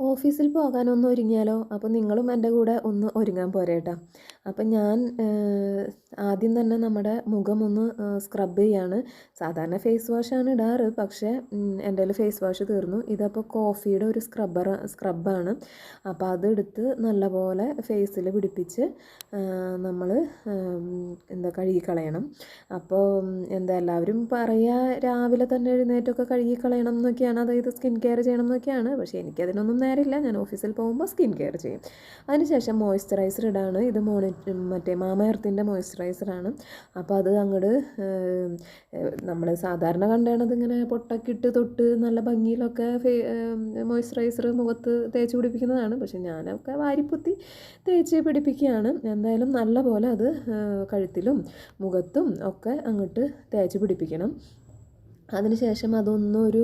ഓഫീസിൽ പോകാനൊന്ന് ഒരുങ്ങിയാലോ? അപ്പോൾ നിങ്ങളും എന്റെ കൂടെ ഒന്ന് ഒരുങ്ങാൻ പോരേട്ടാ. അപ്പം ഞാൻ ആദ്യം തന്നെ നമ്മുടെ മുഖം ഒന്ന് സ്ക്രബ് ചെയ്യാണ്. സാധാരണ ഫേസ് വാഷാണ് ഇടാറ് പക്ഷേ എന്റെ കയ്യിൽ ഫേസ് വാഷ് തീർന്നു. ഇതപ്പോൾ കോഫിയുടെ ഒരു സ്ക്രബ്ബർ സ്ക്രബാണ് അപ്പോൾ അതെടുത്ത് നല്ലപോലെ ഫേസിൽ പിടിപ്പിച്ച് നമ്മൾ എന്താ കഴുകിക്കളയണം. അപ്പോൾ എന്താ എല്ലാവരും പറയുക രാവിലെ തന്നെ എഴുന്നേറ്റൊക്കെ കഴുകിക്കളയണം എന്നൊക്കെയാണ്. അതായത് സ്കിൻ കെയർ ചെയ്യണം എന്നൊക്കെയാണ്. പക്ഷേ എനിക്കതിനൊന്നും നേരമില്ല. ഞാൻ ഓഫീസിൽ പോകുമ്പോൾ സ്കിൻ കെയർ ചെയ്യും. അതിനുശേഷം മോയ്സ്ചറൈസർ ഇടാണ് ഇത് മോണി മറ്റേ മാമയർത്തിന്റെ മോയ്സ്ചറൈസറാണ്. അപ്പോൾ അത് അങ്ങോട്ട് നമ്മൾ സാധാരണ കണ്ടാണത് ഇങ്ങനെ പൊട്ടക്കിട്ട് തൊട്ട് നല്ല ഭംഗിയിലൊക്കെ ഫേ മോയ്സ്ചറൈസർ മുഖത്ത് തേച്ച് പിടിപ്പിക്കുന്നതാണ്. പക്ഷെ ഞാനൊക്കെ വാരിപ്പുത്തി തേച്ച് പിടിപ്പിക്കുകയാണ്. എന്തായാലും നല്ല പോലെ അത് കഴുത്തിലും മുഖത്തും ഒക്കെ അങ്ങോട്ട് തേച്ച് പിടിപ്പിക്കണം. അതിനുശേഷം അതൊന്നൊരു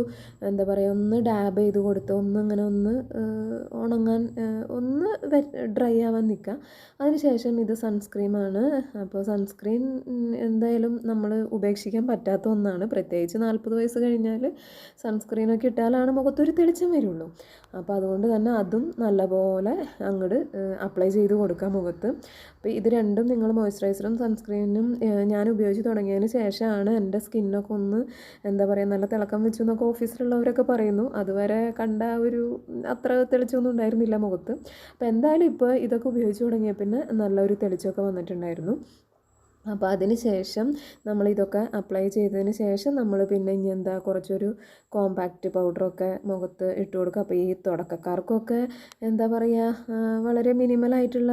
എന്താ പറയുക ഒന്ന് ഡാബ് ചെയ്ത് കൊടുത്ത് ഒന്ന് അങ്ങനെ ഒന്ന് ഉണങ്ങാൻ ഒന്ന് ഡ്രൈ ആവാൻ നിൽക്കുക അതിനുശേഷം ഇത് സൺസ്ക്രീമാണ് അപ്പോൾ സൺസ്ക്രീൻ എന്തായാലും നമ്മൾ ഉപേക്ഷിക്കാൻ പറ്റാത്ത ഒന്നാണ്. പ്രത്യേകിച്ച് നാൽപ്പത് വയസ്സ് കഴിഞ്ഞാൽ സൺസ്ക്രീനൊക്കെ ഇട്ടാലാണ് മുഖത്തൊരു തെളിച്ചം വരുള്ളൂ. അപ്പോൾ അതുകൊണ്ട് തന്നെ അതും നല്ലപോലെ അങ്ങോട്ട് അപ്ലൈ ചെയ്ത് കൊടുക്കുക മുഖത്ത്. അപ്പോൾ ഇത് രണ്ടും നിങ്ങൾ മോയ്സ്ചറൈസറും സൺസ്ക്രീനും ഞാൻ ഉപയോഗിച്ച് തുടങ്ങിയതിന് ശേഷമാണ് എന്റെ സ്കിന്നൊക്കെ ഒന്ന് എന്താ പറയുക നല്ല തിളക്കം വെച്ചു എന്നൊക്കെ ഓഫീസിലുള്ളവരൊക്കെ പറയുന്നു. അതുവരെ കണ്ട ഒരു അത്ര തെളിച്ചൊന്നും ഉണ്ടായിരുന്നില്ല മുഖത്ത്. അപ്പോൾ എന്തായാലും ഇപ്പോൾ ഇതൊക്കെ ഉപയോഗിച്ച് തുടങ്ങിയ പിന്നെ നല്ലൊരു തെളിച്ചമൊക്കെ വന്നിട്ടുണ്ടായിരുന്നു. അപ്പോൾ അതിന് ശേഷം നമ്മൾ ഇതൊക്കെ അപ്ലൈ ചെയ്തതിന് ശേഷം നമ്മൾ പിന്നെ ഇനി എന്താ കുറച്ചൊരു കോമ്പാക്റ്റ് പൗഡറൊക്കെ മുഖത്ത് ഇട്ട് കൊടുക്കുക. അപ്പോൾ ഈ തുടക്കക്കാർക്കൊക്കെ എന്താ പറയുക വളരെ മിനിമലായിട്ടുള്ള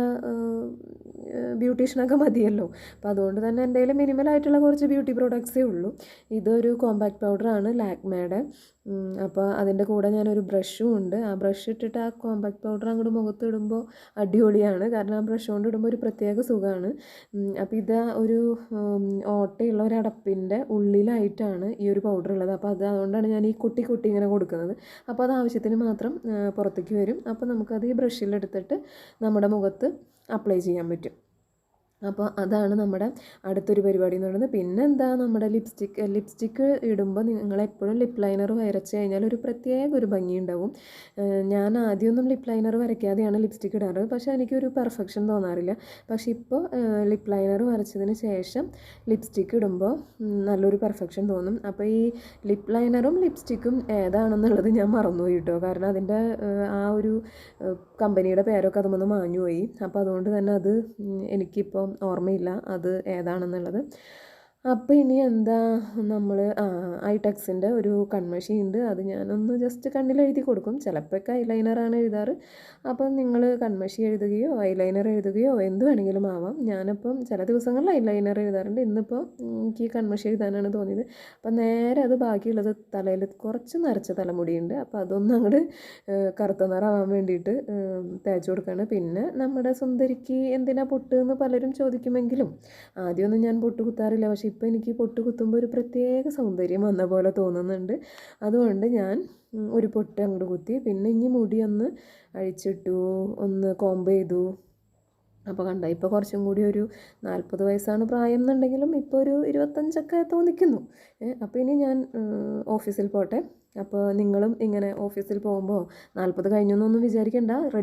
ബ്യൂട്ടീഷ്യനൊക്കെ മതിയല്ലോ. അപ്പോൾ അതുകൊണ്ട് തന്നെ കയ്യിൽ മിനിമലായിട്ടുള്ള കുറച്ച് ബ്യൂട്ടി പ്രോഡക്ട്സേ ഉള്ളൂ. ഇതൊരു കോമ്പാക്ട് പൗഡറാണ് ലാക്മേയുടെ അപ്പോൾ അതിന്റെ കൂടെ ഞാനൊരു ബ്രഷും ഉണ്ട്. ആ ബ്രഷ് ഇട്ടിട്ട് ആ കോമ്പാക്ട് പൗഡർ അങ്ങോട്ട് മുഖത്ത് ഇടുമ്പോൾ അടിപൊളിയാണ്. കാരണം ആ ബ്രഷ് കൊണ്ട് ഇടുമ്പോൾ ഒരു പ്രത്യേക സുഖമാണ് അപ്പോൾ ഇത് ഒരു ഓട്ടയുള്ള ഒരു അടപ്പിന്റെ ഉള്ളിലായിട്ടാണ് ഈ ഒരു പൗഡർ ഉള്ളത്. അപ്പോൾ അത് അതുകൊണ്ടാണ് ഞാൻ ഈ കുട്ടി കുട്ടി ഇങ്ങനെ കൊടുക്കുന്നത്. അപ്പോൾ അത് ആവശ്യത്തിന് മാത്രം പുറത്തേക്ക് വരും. അപ്പോൾ നമുക്കത് ഈ ബ്രഷിലെടുത്തിട്ട് നമ്മുടെ മുഖത്ത് അപ്ലൈ ചെയ്യാൻ പറ്റും. അപ്പോൾ അതാണ് നമ്മുടെ അടുത്തൊരു പരിപാടി എന്ന് പറയുന്നത്. പിന്നെ എന്താ നമ്മുടെ ലിപ്സ്റ്റിക്ക് ലിപ്സ്റ്റിക്ക് ഇടുമ്പോൾ നിങ്ങളെപ്പോഴും ലിപ് ലൈനർ വരച്ച് കഴിഞ്ഞാൽ ഒരു പ്രത്യേക ഒരു ഭംഗി ഉണ്ടാവും. ഞാൻ ആദ്യമൊന്നും ലിപ് ലൈനർ വരയ്ക്കാതെയാണ് ലിപ്സ്റ്റിക്ക് ഇടാറ്. പക്ഷേ എനിക്കൊരു പെർഫെക്ഷൻ തോന്നാറില്ല. പക്ഷേ ഇപ്പോൾ ലിപ് ലൈനർ വരച്ചതിന് ശേഷം ലിപ്സ്റ്റിക്ക് ഇടുമ്പോൾ നല്ലൊരു പെർഫെക്ഷൻ തോന്നും. അപ്പോൾ ഈ ലിപ് ലൈനറും ലിപ്സ്റ്റിക്കും ഏതാണെന്നുള്ളത് ഞാൻ മറന്നുപോയി കേട്ടോ. കാരണം അതിന്റെ ആ ഒരു കമ്പനിയുടെ പേരൊക്കെ അതുമൊന്ന് മാഞ്ഞുപോയി. അപ്പോൾ അതുകൊണ്ട് തന്നെ അത് എനിക്കിപ്പോൾ ഓർമ്മയില്ല അത് ഏതാണെന്നുള്ളത്. അപ്പോൾ ഇനി എന്താ നമ്മൾ ഐടെക്സിന്റെ ഒരു കൺമഷി ഉണ്ട്. അത് ഞാനൊന്ന് ജസ്റ്റ് കണ്ണിൽ എഴുതി കൊടുക്കും. ചിലപ്പോഴൊക്കെ ഐലൈനറാണ് എഴുതാറ്. അപ്പം നിങ്ങൾ കൺമഷി എഴുതുകയോ ഐലൈനർ എഴുതുകയോ എന്ത് വേണമെങ്കിലും ആവാം. ഞാനിപ്പം ചില ദിവസങ്ങളിൽ ഐലൈനർ എഴുതാറുണ്ട്. ഇന്നിപ്പോൾ എനിക്ക് കൺമഷി എഴുതാനാണ് തോന്നിയത്. അപ്പം നേരെ അത് ബാക്കിയുള്ളത് തലയിൽ കുറച്ച് നരച്ച തലമുടിയുണ്ട്. അപ്പോൾ അതൊന്നും അങ്ങോട്ട് കറുത്ത നിറാവാൻ വേണ്ടിയിട്ട് തേച്ച് കൊടുക്കുകയാണ് പിന്നെ നമ്മുടെ സുന്ദരിക്ക് എന്തിനാ പൊട്ട് എന്ന് പലരും ചോദിക്കുമെങ്കിലും ആദ്യമൊന്നും ഞാൻ പൊട്ട് കുത്താറില്ല. പക്ഷേ ഇപ്പോൾ എനിക്ക് പൊട്ട് കുത്തുമ്പോൾ ഒരു പ്രത്യേക സൗന്ദര്യം വന്ന പോലെ തോന്നുന്നുണ്ട്. അതുകൊണ്ട് ഞാൻ ഒരു പൊട്ട് അങ്ങോട്ട് കുത്തി. പിന്നെ ഇനി മുടി ഒന്ന് അഴിച്ചിട്ടു ഒന്ന് കോമ്പ് ചെയ്തു. അപ്പോൾ കണ്ട ഇപ്പോൾ കുറച്ചും കൂടി ഒരു നാൽപ്പത് വയസ്സാണ് പ്രായം എന്നുണ്ടെങ്കിലും ഇപ്പോൾ ഒരു ഇരുപത്തഞ്ചൊക്കെ തോന്നിക്കുന്നു. അപ്പോൾ ഇനി ഞാൻ ഓഫീസിൽ പോട്ടെ. അപ്പോൾ നിങ്ങളും ഇങ്ങനെ ഓഫീസിൽ പോകുമ്പോൾ നാൽപ്പത് കഴിഞ്ഞൊന്നും വിചാരിക്കണ്ട.